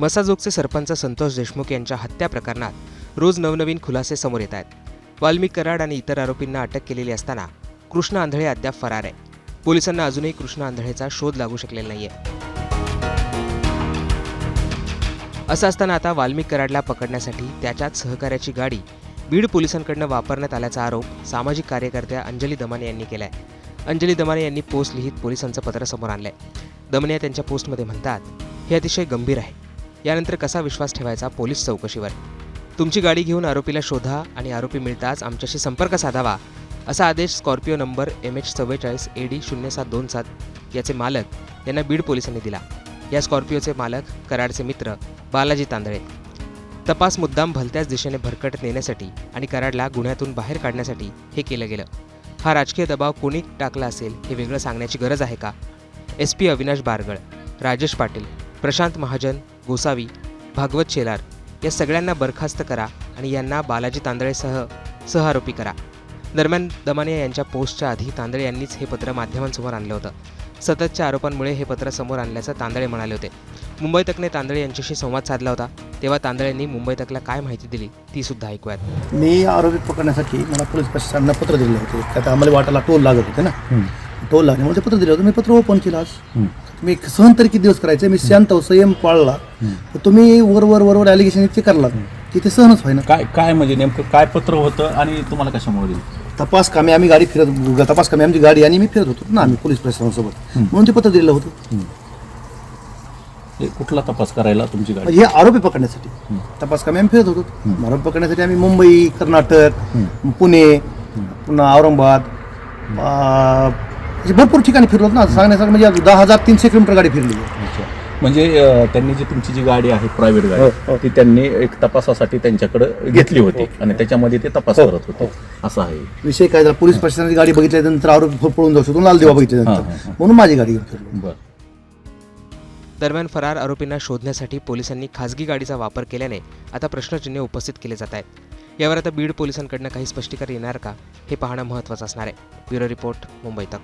मसाजोगचे सरपंच संतोष देशमुख यांच्या हत्या प्रकरणात रोज नवनवीन खुलासे समोर येत आहेत. वाल्मिक कराड आणि इतर आरोपींना अटक केलेली असताना कृष्ण आंधळे अद्याप फरार आहे. पोलिसांना अजूनही कृष्ण आंधळेचा शोध लागू शकलेला नाहीये. असं असताना आता वाल्मिक कराडला पकडण्यासाठी त्याच्याच सहकार्याची गाडी बीड पोलिसांकडनं वापरण्यात आल्याचा आरोप सामाजिक कार्यकर्त्या अंजली दमाने यांनी केलाय. अंजली दमाने यांनी पोस्ट लिहित पोलिसांचं पत्र समोर आणलंय. दमने त्यांच्या पोस्टमध्ये म्हणतात हे अतिशय गंभीर आहे. यानंतर कसा विश्वास ठेवायचा पोलीस चौकशीवर? तुमची गाडी घेऊन आरोपीला शोधा आणि आरोपी मिळताच आमच्याशी संपर्क साधावा असा आदेश स्कॉर्पिओ नंबर एम एच चव्वेचाळीस ए डी शून्य सात दोन सात याचे मालक यांना बीड पोलिसांनी दिला. या स्कॉर्पिओचे मालक कराडचे मित्र बालाजी तांदळे. तपास मुद्दाम भलत्याच दिशेने भरकट नेण्यासाठी आणि कराडला गुन्ह्यातून बाहेर काढण्यासाठी हे केलं गेलं. हा राजकीय दबाव कोणी टाकला असेल हे वेगळं सांगण्याची गरज आहे का? एस पी अविनाश बारगळ राजेश पाटील प्रशांत महाजन गोसावी भागवत शेलार या सगळ्यांना बरखास्त करा आणि यांना बालाजी तांदळेसह सहआरोपी करा. दरम्यान दमाने यांच्या पोस्टच्या आधी तांदळे यांनीच हे पत्र माध्यमांसमोर आणलं होतं. सततच्या आरोपांमुळे हे पत्र समोर आणल्याचं तांदळे म्हणाले होते. मुंबई तकने तांदळे यांच्याशी संवाद साधला होता तेव्हा तांदळेंनी मुंबई तकला काय माहिती दिली ती सुद्धा ऐकूयात. मी आरोपी पकडण्यासाठी मला पोलीस प्रशासनानं पत्र दिले होते. त्यात आम्हाला वाटाला टोल लागत होते ना. टोल लागल्यामुळे ते पत्र दिलं होतं. मी पत्र ओपन केलं आज. मी सहन तरी किती दिवस करायचं? मी शांत संयम पाळला. तर तुम्ही वर वर वर वर ॲलिगेशन इतके करलात की ते सहनच व्हायना काय काय म्हणजे नेमकं काय पत्र होतं आणि तुम्हाला कशामुळे दिलं? तपास कामी आम्ही गाडी फिरत तपास कामी आमची गाडी आणि मी फिरत होतो ना आम्ही पोलीस प्रशासनासोबत. म्हणून ते पत्र दिलेलं होतं. हे कुठला तपास करायला तुमची गाडी? हे आरोपी पकडण्यासाठी. तपास कामी आम्ही फिरत होतो. आरोपी पकडण्यासाठी आम्ही मुंबई कर्नाटक पुणे पुन्हा औरंगाबाद अशी भरपूर ठिकाणी फिरलो ना सांगण्यासारखं म्हणजे दहा हजार तीनशे किलोमीटर गाडी फिरली. म्हणजे अं, त्यांनी जी तुमची जी गाडी आहे प्रायव्हेट हो, गाडी हो. ती त्यांनी एक तपासासाठी त्यांच्याकडे घेतली होती आणि त्याच्यामध्ये ते तपास हो, करत होते. असं आहे. विषय काय झाला पोलीस प्रशासनाची गाडी बघितल्यानंतर आरोपी पळून जाऊ शकतो लालदेवा हां, बघितल्यानंतर हां, हां. म्हणून माझी गाडी घेऊन फिरलो. बरं. दरम्यान फरार आरोपींना शोधण्यासाठी पोलिसांनी खासगी गाडीचा वापर केल्याने आता प्रश्नचिन्ह उपस्थित केले जात आहेत. यावर आता बीड पोलिसांकडनं काही स्पष्टीकरण येणार का हे पाहणं महत्त्वाचं असणार आहे. ब्युरो रिपोर्ट मुंबई तक.